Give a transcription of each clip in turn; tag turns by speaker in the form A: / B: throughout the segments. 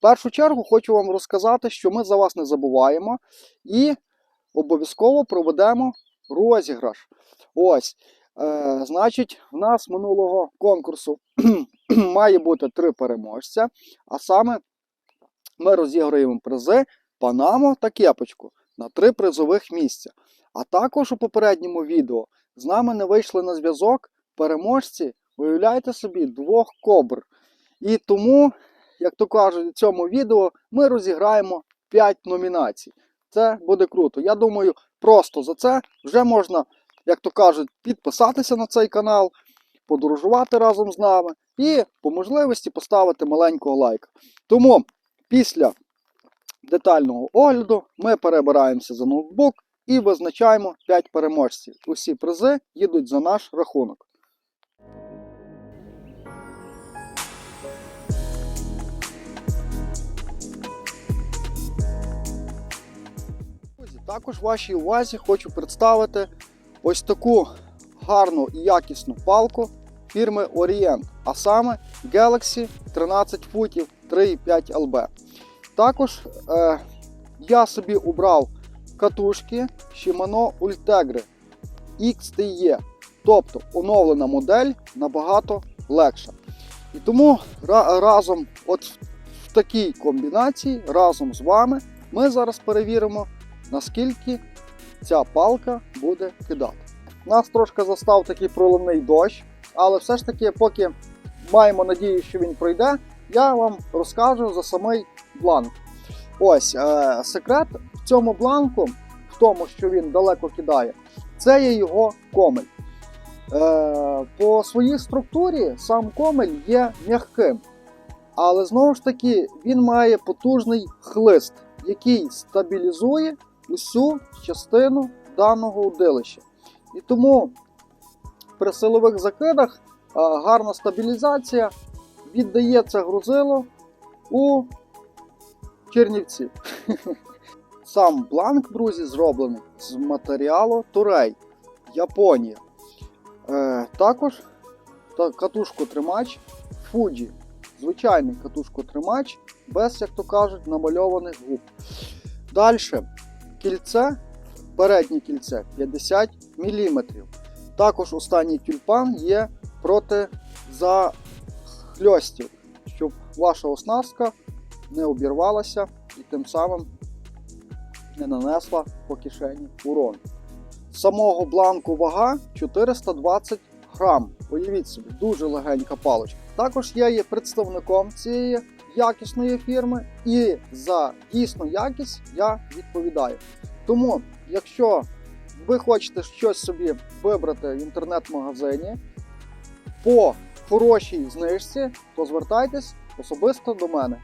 A: В першу чергу хочу вам розказати, що ми за вас не забуваємо і обов'язково проведемо розіграш. Ось, е, значить, в нас минулого конкурсу має бути три переможця, а саме ми розіграємо призи Панаму та Кепочку на три призових місця. А також у попередньому відео з нами не вийшли на зв'язок переможці, уявляйте собі, двох кобр. І тому, як то кажуть, у цьому відео ми розіграємо 5 номінацій. Це буде круто. Я думаю, просто за це вже можна, як то кажуть, підписатися на цей канал, подорожувати разом з нами і по можливості поставити маленького лайка. Тому після детального огляду ми перебираємося за ноутбук і визначаємо 5 переможців. Усі призи їдуть за наш рахунок. Також вашій увазі хочу представити ось таку гарну і якісну палку фірми Orient, а саме Galaxy 13 футів 3,5 LB. Також е, я собі обрав катушки Shimano Ultegra XTE, тобто оновлена модель набагато легша. І тому разом от в такій комбінації, разом з вами, ми зараз перевіримо, наскільки ця палка буде кидати. Нас трошки застав такий проливний дощ, але все ж таки, поки маємо надію, що він пройде, я вам розкажу за самий бланк. Ось е, секрет в цьому бланку, в тому, що він далеко кидає, це є його комель. Е, по своїй структурі сам комель є м'яким, але знову ж таки він має потужний хлист, який стабілізує усю частину даного удилища. І тому при силових закидах гарна стабілізація віддається грузило у Чернівці. Сам бланк, друзі, зроблений з матеріалу Турей, Японія. Е, також та катушко-тримач Fuji. Звичайний катушко-тримач, без, як то кажуть, намальованих губ. Далі кільце, переднє кільце 50 мм. Також останній тюльпан є проти захльостів, щоб ваша оснастка не обірвалася і тим самим не нанесла по кишені урон. Самого бланку вага 420 грам. Уявіть собі, дуже легенька паличка. Також я є представником цієї якісної фірми, і за дійсну якість я відповідаю. Тому, якщо ви хочете щось собі вибрати в інтернет-магазині по хорошій знижці, то звертайтесь особисто до мене.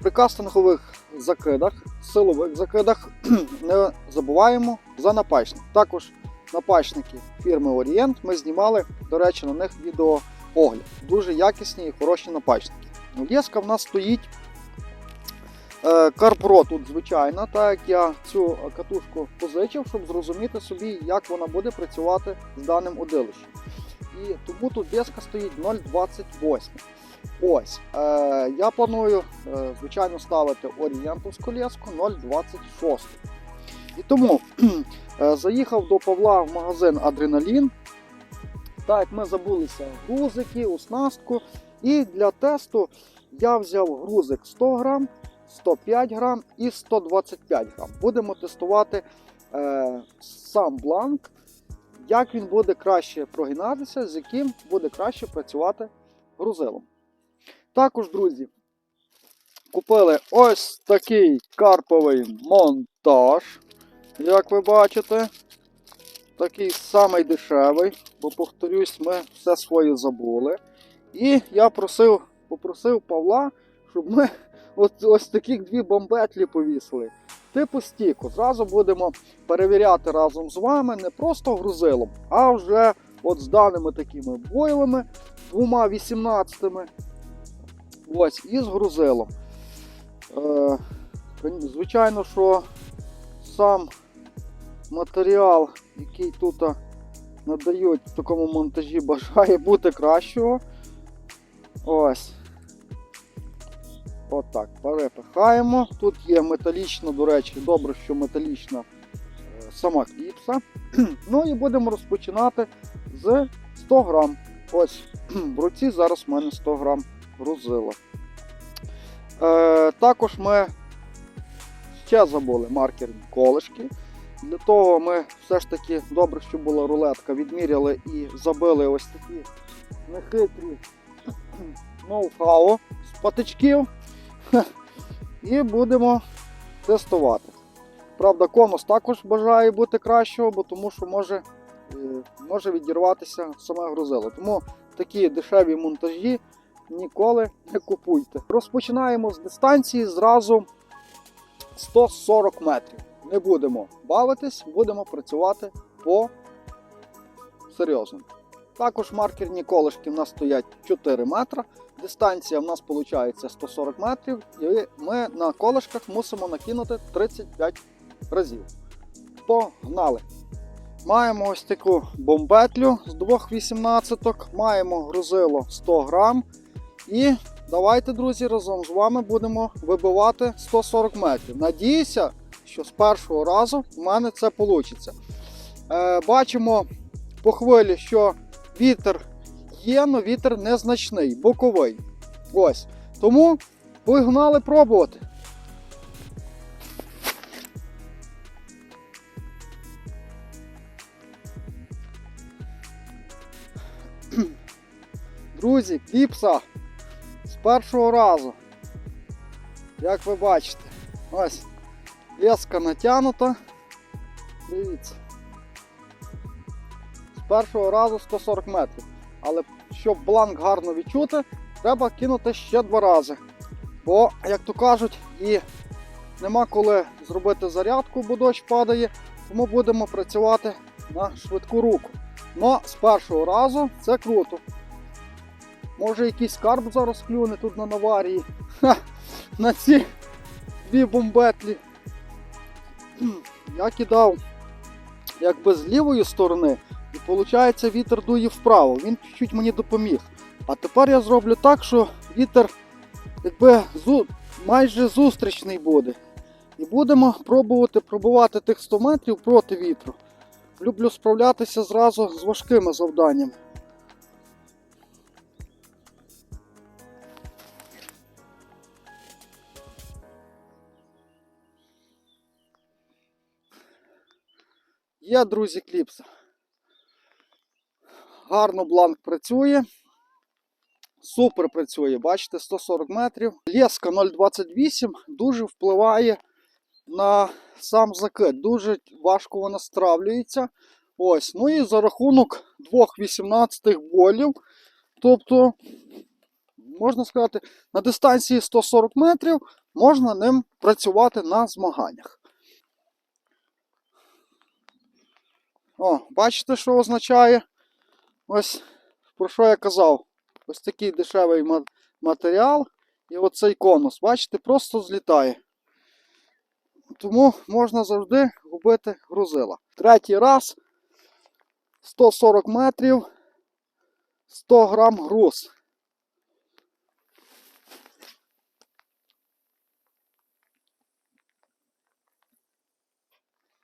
A: При кастингових закидах, силових закидах не забуваємо за напачник. Також напачники фірми Orient ми знімали, до речі, на них відеоогляд. Дуже якісні і хороші напачники. Леска в нас стоїть е, Карпро тут звичайно, так як я цю катушку позичив, щоб зрозуміти собі, як вона буде працювати з даним удилищем. І тому тут леска стоїть 0,28. Ось, е, я планую, е, звичайно, ставити орієнтовську леску 0,26. І тому заїхав до Павла в магазин Адреналін. Так, ми забулися грузики, оснастку. І для тесту я взяв грузик 100 грам, 105 грам і 125 грам. Будемо тестувати е, сам бланк, як він буде краще прогинатися, з яким буде краще працювати грузилом. Також, друзі, купили ось такий карповий монтаж. Як ви бачите, такий самий дешевий, бо, повторюсь, ми все своє забули. І я просив, попросив Павла, щоб ми от, ось таких дві бомбетлі повісили. Типу стіку. Зразу будемо перевіряти разом з вами не просто грузилом, а вже от з даними такими бойлами, двома 18-ми. Ось, і з грузилом. Е, звичайно, що сам матеріал, який тут надають в такому монтажі, бажає бути кращого. Ось. Отак, перепихаємо. Тут є металічна, до речі, добре, що металічна е, сама кліпса. ну і будемо розпочинати з 100 грам. Ось в руці зараз в мене 100 грам грузила. Е, також ми ще забули маркерні колишки. Для того ми все ж таки добре, що була рулетка, відміряли і забили ось такі нехитрі ноу-хау з патичків. І будемо тестувати. Правда, конус також бажає бути кращого, бо тому що може, е, може відірватися саме грузило. Тому такі дешеві монтажі ніколи не купуйте. Розпочинаємо з дистанції зразу 140 метрів. Не будемо бавитись, будемо працювати по серйозному. Також маркерні колишки в нас стоять 4 метри. Дистанція в нас виходить 140 метрів, і ми на колишках мусимо накинути 35 разів. Погнали! Маємо ось таку бомбетлю з двох 18 маємо грузило 100 грам. І давайте, друзі, разом з вами будемо вибивати 140 метрів. Надіюся, що з першого разу в мене це вийде. Бачимо по хвилі, що вітер є, але вітер незначний, боковий. Ось. Тому погнали пробувати. Друзі, кліпса з першого разу. Як ви бачите, ось леска натягнута. Дивіться. З першого разу 140 метрів. Але щоб бланк гарно відчути, треба кинути ще два рази. Бо, як то кажуть, і нема коли зробити зарядку, бо дощ падає, тому будемо працювати на швидку руку. Но з першого разу це круто. Може якийсь скарб зараз клюне тут на наварії. Ха, на ці дві бомбетлі. Я кидав якби з лівої сторони, і виходить вітер дує вправо. Він чуть-чуть мені допоміг. А тепер я зроблю так, що вітер якби зу... майже зустрічний буде. І будемо пробувати пробувати тих 100 метрів проти вітру. Люблю справлятися зразу з важкими завданнями. Є, друзі, кліпса. Гарно бланк працює. Супер працює, бачите, 140 метрів. Леска 0,28 дуже впливає на сам закид. Дуже важко вона стравлюється. Ось. Ну і за рахунок двох 18 болів. Тобто, можна сказати, на дистанції 140 метрів можна ним працювати на змаганнях. О, бачите, що означає? Ось про що я казав. Ось такий дешевий матеріал. І оцей конус, бачите, просто злітає. Тому можна завжди губити грузила. Третій раз 140 метрів, 100 грам груз.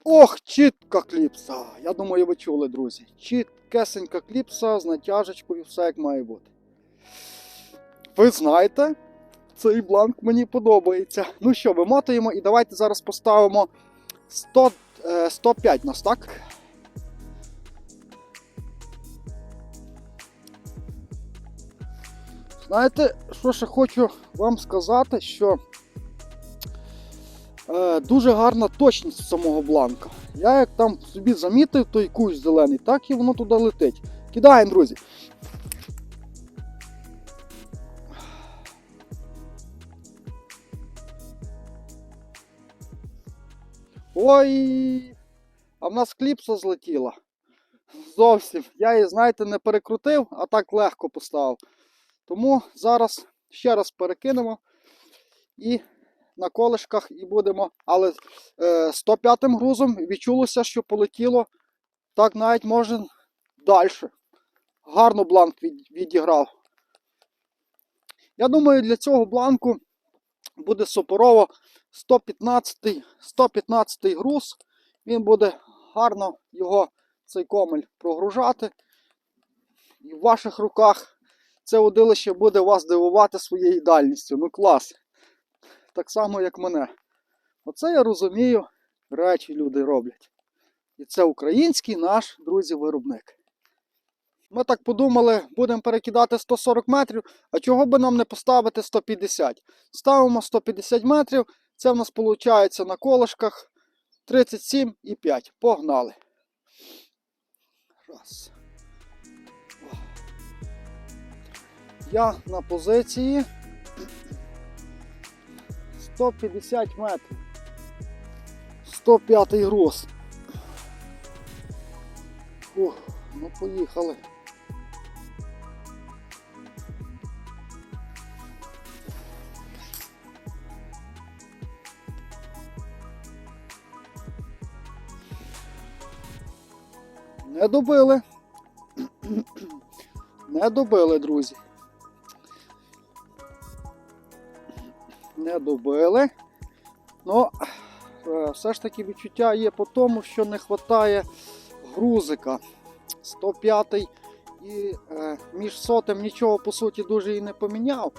A: Ох, чітка кліпса! Я думаю, ви чули, друзі. Чіткесенька кліпса з натяжечкою, все як має бути. Ви знаєте, цей бланк мені подобається. Ну що, вимотуємо і давайте зараз поставимо 100, е, 105 нас, так? Знаєте, що ще хочу вам сказати, що е, дуже гарна точність самого бланка. Я як там собі замітив той кущ зелений, так і воно туди летить. Кидаємо, друзі. Ой, а в нас кліпса злетіла. Зовсім. Я її, знаєте, не перекрутив, а так легко поставив. Тому зараз ще раз перекинемо і на колишках і будемо. Але е, 105 грузом відчулося, що полетіло так навіть може далі. Гарно бланк відіграв. Я думаю, для цього бланку буде супорово 115, 115 груз. Він буде гарно його цей комель прогружати. І в ваших руках це удилище буде вас дивувати своєю дальністю. Ну клас. Так само, як мене. Оце я розумію, речі люди роблять. І це український наш, друзі, виробник. Ми так подумали, будемо перекидати 140 метрів, а чого би нам не поставити 150? Ставимо 150 метрів, це в нас виходить на колишках 37,5. Погнали. Раз. Я на позиції 150 метрів. 105 груз. Фух, ну поїхали. Не добили. Не добили, друзі. Добили. Ну, е, все ж таки відчуття є по тому, що не вистачає грузика. 105 і е, між сотим нічого по суті дуже і не поміняв.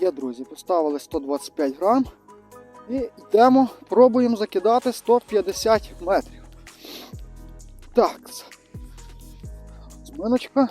A: Є, друзі, поставили 125 грам. І йдемо, пробуємо закидати 150 метрів. Так. Зминочка.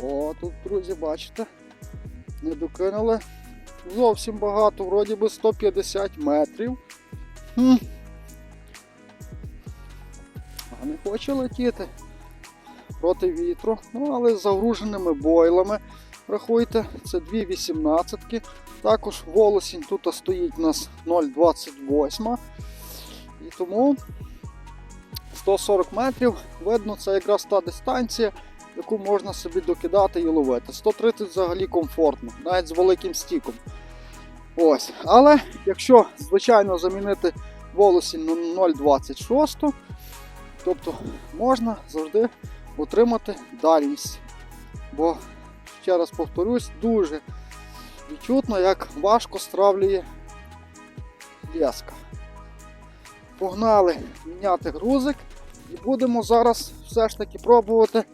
A: О, тут, друзі, бачите, не докинули зовсім багато, вроді би 150 метрів. А не хоче летіти проти вітру, ну але з загруженими бойлами. Рахуйте, це дві 18 Також волосінь тут стоїть у нас 0,28. І тому 140 метрів, видно, це якраз та дистанція, яку можна собі докидати і ловити. 130 взагалі комфортно, навіть з великим стіком. Ось. Але якщо, звичайно, замінити волосінь на 0,26, тобто можна завжди отримати дальність. Бо, ще раз повторюсь, дуже відчутно, як важко стравлює леска. Погнали міняти грузик і будемо зараз все ж таки пробувати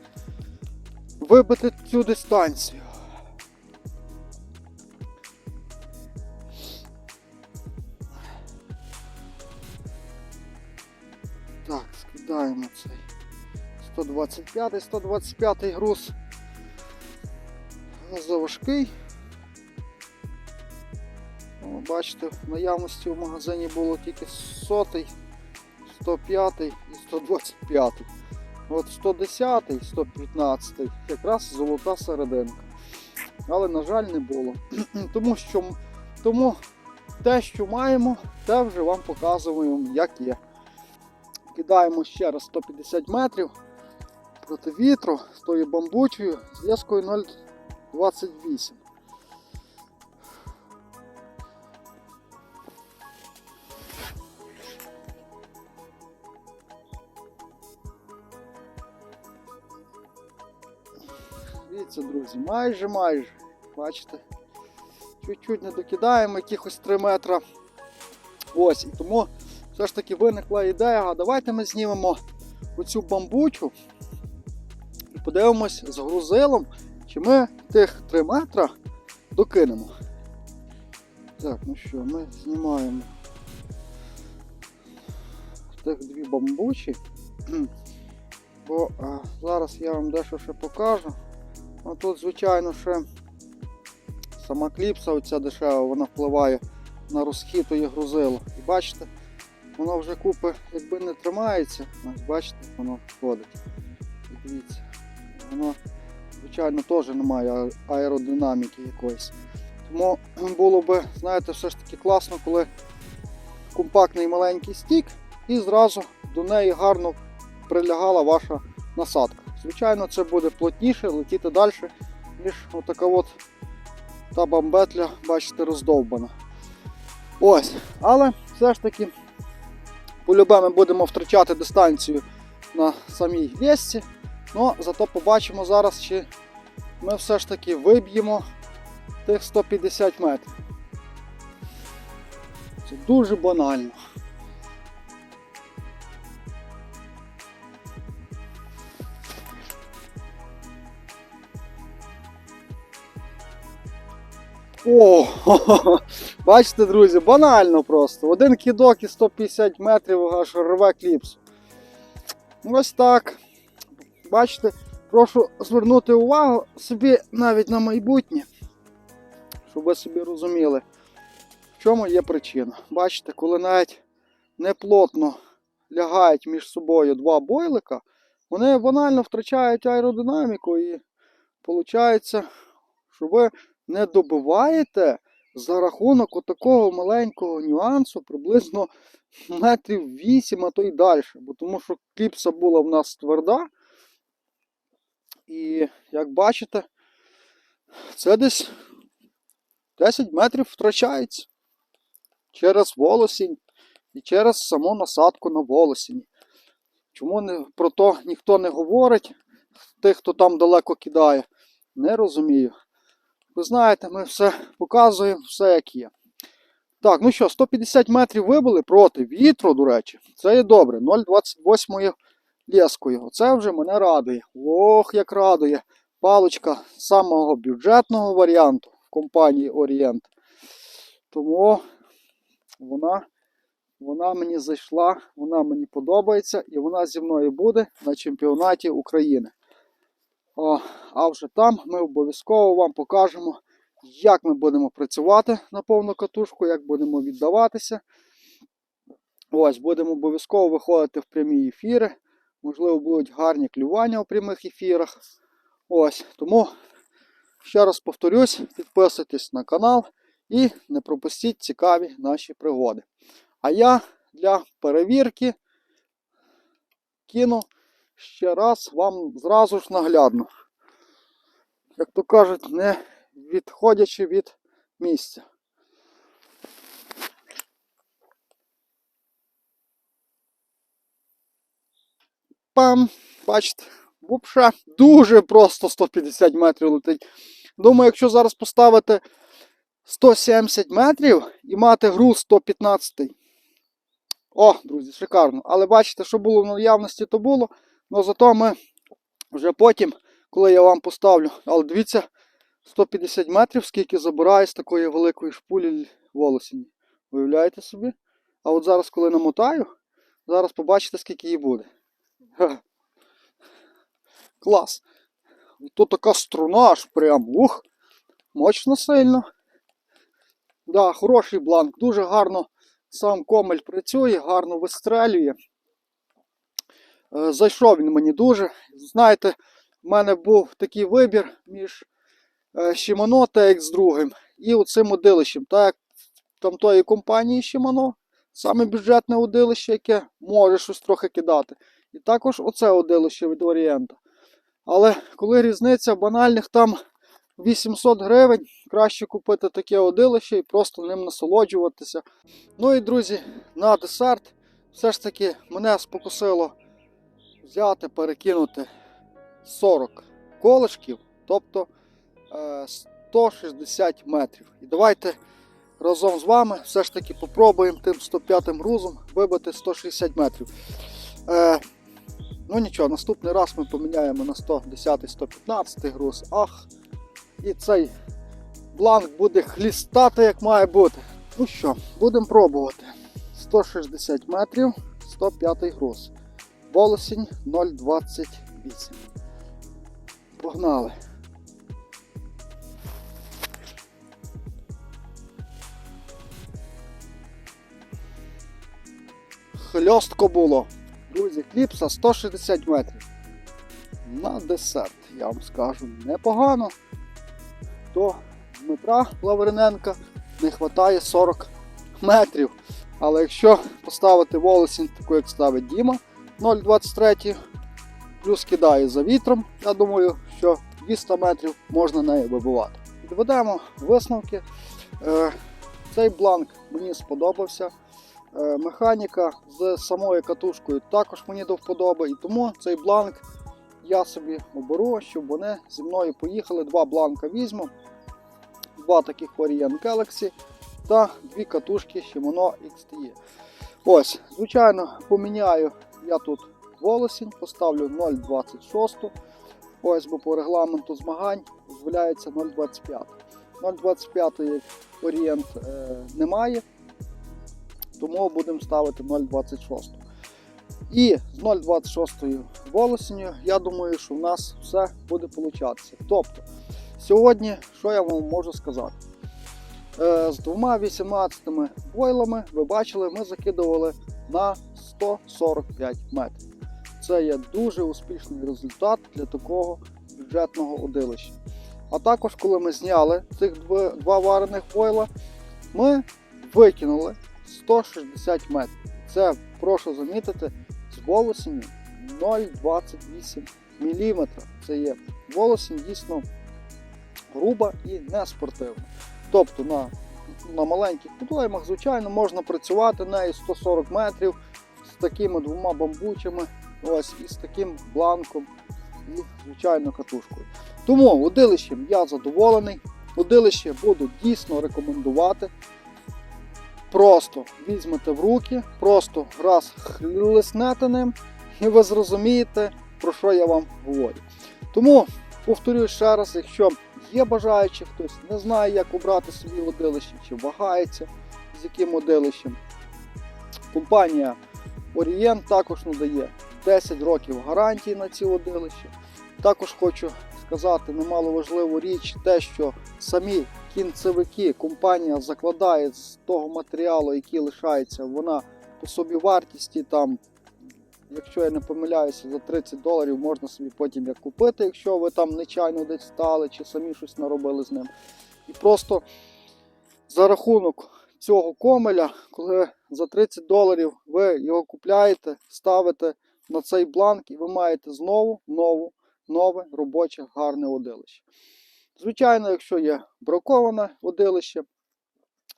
A: вибити цю дистанцію. Так, скидаємо цей 125 125 груз. Заважкий. Бачите, в наявності в магазині було тільки 100, 105 і 125. От 110, 115 якраз золота серединка. Але, на жаль, не було. Тому що тому те, що маємо, те вже вам показуємо, як є. Кидаємо ще раз 150 метрів проти вітру з тою бамбучою з лескою 0,28. Друзі, майже майже. Бачите? Чуть-чуть не докидаємо якихось 3 метра. Ось, і тому все ж таки виникла ідея, а давайте ми знімемо оцю бамбучу і подивимось з грузилом, чи ми тих 3 метра докинемо. Так, ну що, ми знімаємо тих дві бамбучі. Бо а, зараз я вам дещо ще покажу. Ну, Тут, звичайно, ще сама кліпса оця дешева, вона впливає на розхід і грузило. І бачите, воно вже купи, якби не тримається, бачите, воно входить. І дивіться, воно, звичайно, теж не має аеродинаміки якоїсь. Тому було би, знаєте, все ж таки класно, коли компактний маленький стік, і зразу до неї гарно прилягала ваша насадка. Звичайно, це буде плотніше, летіти далі, ніж отака от та бамбетля, бачите, роздовбана. Ось, але все ж таки, полюбе ми будемо втрачати дистанцію на самій лісці. Ну, зато побачимо зараз, чи ми все ж таки виб'ємо тих 150 метрів. Це дуже банально. О, бачите, друзі, банально просто. Один кидок і 150 метрів аж рве кліпс. Ось так. Бачите, прошу звернути увагу собі навіть на майбутнє, щоб ви собі розуміли, в чому є причина. Бачите, коли навіть неплотно лягають між собою два бойлика, вони банально втрачають аеродинаміку і виходить, що ви не добиваєте за рахунок отакого маленького нюансу приблизно метрів 8, а то й далі. Бо тому що кліпса була в нас тверда. І як бачите, це десь 10 метрів втрачається через волосінь і через саму насадку на волосіні. Чому не, про то ніхто не говорить, тих, хто там далеко кидає, не розумію. Ви знаєте, ми все показуємо, все як є. Так, ну що, 150 метрів вибили проти вітру, до речі, це є добре. 0,28 лєскою. Оце вже мене радує. Ох, як радує. Паличка самого бюджетного варіанту в компанії Орієнт. Тому вона, вона мені зайшла, вона мені подобається і вона зі мною буде на чемпіонаті України. О, а вже там ми обов'язково вам покажемо, як ми будемо працювати на повну катушку, як будемо віддаватися. Ось, будемо обов'язково виходити в прямі ефіри. Можливо, будуть гарні клювання у прямих ефірах. Ось, тому ще раз повторюсь, підписуйтесь на канал і не пропустіть цікаві наші пригоди. А я для перевірки кину ще раз вам зразу ж наглядно. Як то кажуть, не відходячи від місця. Пам! Бачите, вупша дуже просто 150 метрів летить. Думаю, якщо зараз поставити 170 метрів і мати груз 115. О, друзі, шикарно. Але бачите, що було в наявності, то було. Ну зато ми вже потім, коли я вам поставлю, але дивіться, 150 метрів, скільки забирає з такої великої шпулі волосіні. Уявляєте собі? А от зараз, коли намотаю, зараз побачите, скільки її буде. Клас. Тут така струна аж прям. Ух, мощно сильно. Да, хороший бланк, дуже гарно сам комель працює, гарно вистрелює. Е, Зайшов він мені дуже. Знаєте, в мене був такий вибір між е, Shimano TX2 і оцим удилищем. Так як там тої компанії Shimano, саме бюджетне удилище, яке може щось трохи кидати. І також оце удилище від Орієнта. Але коли різниця банальних там 800 гривень, краще купити таке одилище і просто ним насолоджуватися. Ну і друзі, на десерт все ж таки мене спокусило взяти, перекинути 40 колишків, тобто е, 160 метрів. І давайте разом з вами все ж таки попробуємо тим 105 грузом вибити 160 метрів. Е, ну нічого, наступний раз ми поміняємо на 110-115 груз. Ах, і цей бланк буде хлістати, як має бути. Ну що, будемо пробувати. 160 метрів, 105 груз. Волосінь 0,28. Погнали. Хльостко було. Друзі, кліпса 160 метрів. На десерт, я вам скажу, непогано. То Дмитра Лавриненка не вистачає 40 метрів. Але якщо поставити волосінь, таку як ставить Діма 0,23, плюс кидає за вітром, я думаю, що 200 метрів можна нею вибивати. Підведемо висновки. Е, Цей бланк мені сподобався. Е, Механіка з самою катушкою також мені до вподоби, і тому цей бланк я собі оберу, щоб вони зі мною поїхали. Два бланка візьму, два таких Orient Galaxy та дві катушки Shimano XTE. Ось, звичайно, поміняю я тут волосінь, поставлю 0,26. Ось, бо по регламенту змагань дозволяється 0,25. 0,25 Orient е, немає, тому будемо ставити 0,26. І з 0,26 волосінню, я думаю, що в нас все буде получатися. Тобто, сьогодні, що я вам можу сказати? Е, З двома 18 бойлами, ви бачили, ми закидували на 145 метрів. Це є дуже успішний результат для такого бюджетного удилища. А також, коли ми зняли цих два, варених бойла, ми викинули 160 метрів. Це, прошу замітити, з волосінню 0,28 мм. Це є волосінь дійсно груба і не спортивна. Тобто на, на маленьких підлемах, звичайно, можна працювати нею 140 метрів такими двома бамбучами, ось, і з таким бланком, і, звичайно, катушкою. Тому удилищем я задоволений. Удилище буду дійсно рекомендувати. Просто візьмете в руки, просто раз хлеснете ним, і ви зрозумієте, про що я вам говорю. Тому повторюю ще раз, якщо є бажаючі, хтось не знає, як обрати собі водилище, чи вагається, з яким водилищем. Компанія Orient також надає 10 років гарантії на ці водилища. Також хочу сказати немало важливу річ, те, що самі кінцевики компанія закладає з того матеріалу, який лишається, вона по собі вартісті там, якщо я не помиляюся, за 30 доларів можна собі потім як купити, якщо ви там нечайно десь стали чи самі щось наробили з ним. І просто за рахунок цього комеля, коли за 30 доларів ви його купляєте, ставите на цей бланк і ви маєте знову нову нове робоче гарне водилище. Звичайно, якщо є браковане водилище,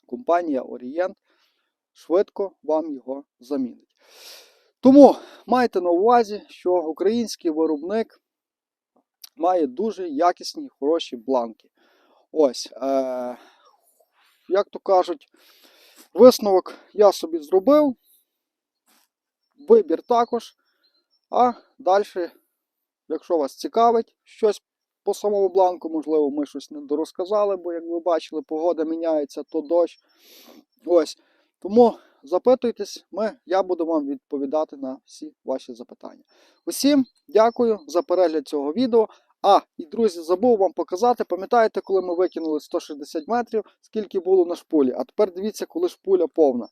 A: компанія Orient швидко вам його замінить. Тому майте на увазі, що український виробник має дуже якісні хороші бланки. Ось, е- як то кажуть, висновок я собі зробив, вибір також, а далі Якщо вас цікавить щось по самому бланку, можливо, ми щось не дорозказали, бо, як ви бачили, погода міняється, то дощ. Ось. Тому запитуйтесь, ми, я буду вам відповідати на всі ваші запитання. Усім дякую за перегляд цього відео. А, і друзі, забув вам показати, пам'ятаєте, коли ми викинули 160 метрів, скільки було на шпулі. А тепер дивіться, коли шпуля повна.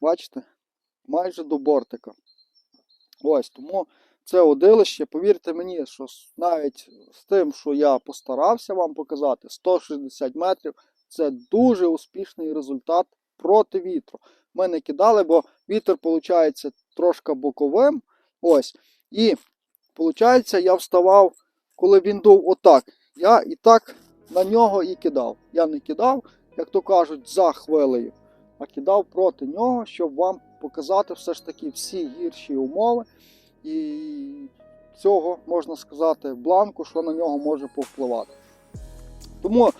A: Бачите? Майже до бортика. Ось, тому це удилище, повірте мені, що навіть з тим, що я постарався вам показати, 160 метрів це дуже успішний результат проти вітру. Ми не кидали, бо вітер, виходить, трошки боковим. Ось. І, виходить, я вставав, коли він дув отак. Я і так на нього і кидав. Я не кидав, як то кажуть, за хвилею, а кидав проти нього, щоб вам показати все ж таки всі гірші умови і цього, можна сказати, бланку, що на нього може повпливати. Тому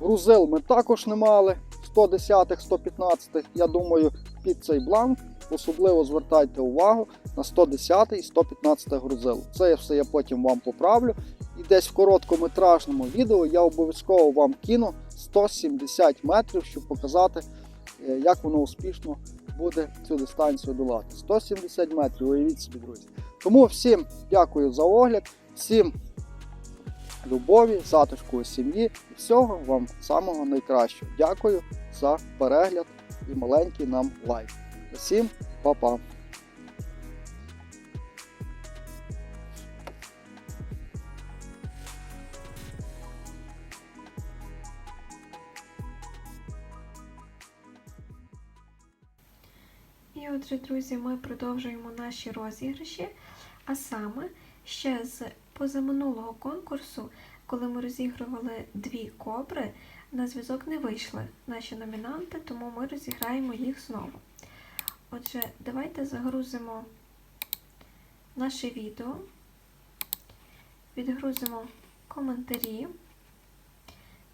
A: грузил ми також не мали 110-х, 115-х. Я думаю, під цей бланк особливо звертайте увагу на 110 і 115 грузил. Це все я потім вам поправлю. І десь в короткометражному відео я обов'язково вам кину 170 метрів, щоб показати, е, як воно успішно буде цю дистанцію долати. 170 метрів, уявіть собі, друзі. Тому всім дякую за огляд, всім любові, затишку у сім'ї і всього вам самого найкращого. Дякую за перегляд і маленький нам лайк. Всім па-па!
B: І отже, друзі, ми продовжуємо наші розіграші. А саме ще з позаминулого конкурсу, коли ми розігрували дві кобри, на зв'язок не вийшли наші номінанти, тому ми розіграємо їх знову. Отже, давайте загрузимо наше відео, відгрузимо коментарі,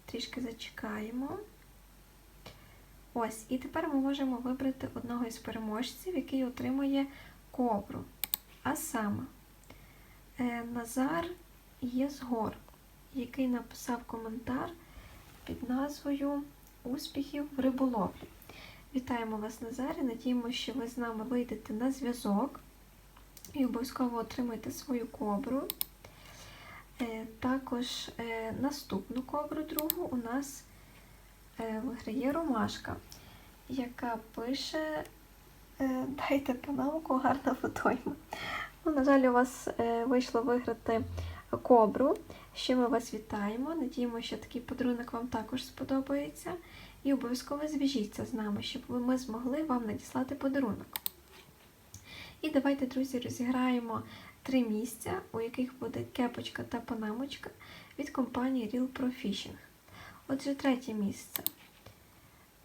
B: трішки зачекаємо. Ось, і тепер ми можемо вибрати одного із переможців, який отримує кобру. А саме е, Назар Єзгор, який написав коментар під назвою Успіхів в риболовлі. Вітаємо вас, Назарі. Надіємося, що ви з нами вийдете на зв'язок і обов'язково отримаєте свою кобру. Е, Також е, наступну кобру другу у нас виграє Ромашка, яка пише е, Дайте панамку, гарна фотойма. Ну, на жаль, у вас е, вийшло виграти кобру. Ще ми вас вітаємо. Надіємося, що такий подарунок вам також сподобається. І обов'язково зв'яжіться з нами, щоб ми змогли вам надіслати подарунок. І давайте, друзі, розіграємо три місця, у яких буде кепочка та панамочка від компанії Real Pro Fishing. Отже, третє місце.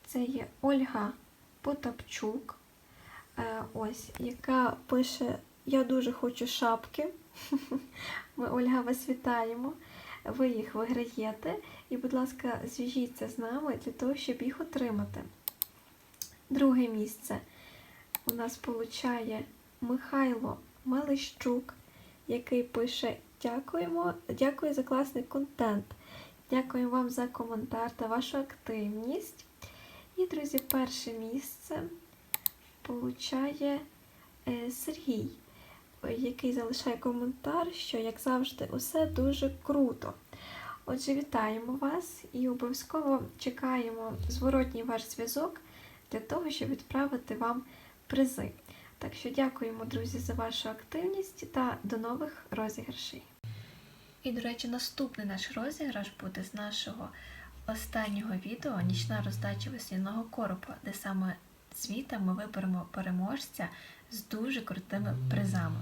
B: Це є Ольга Потапчук, е, ось, яка пише: Я дуже хочу шапки. Ми, Ольга, вас вітаємо. Ви їх виграєте. І, будь ласка, зв'яжіться з нами для того, щоб їх отримати. Друге місце у нас получає Михайло Малищук, який пише Дякуємо, дякую за класний контент. Дякую вам за коментар та вашу активність. І, друзі, перше місце получає е, Сергій, який залишає коментар, що, як завжди, усе дуже круто. Отже, вітаємо вас і обов'язково чекаємо зворотній ваш зв'язок для того, щоб відправити вам призи. Так що дякуємо, друзі, за вашу активність та до нових розіграшей. І, до речі, наступний наш розіграш буде з нашого останнього відео Нічна роздача весняного коропа, де саме звіта ми виберемо переможця з дуже крутими призами.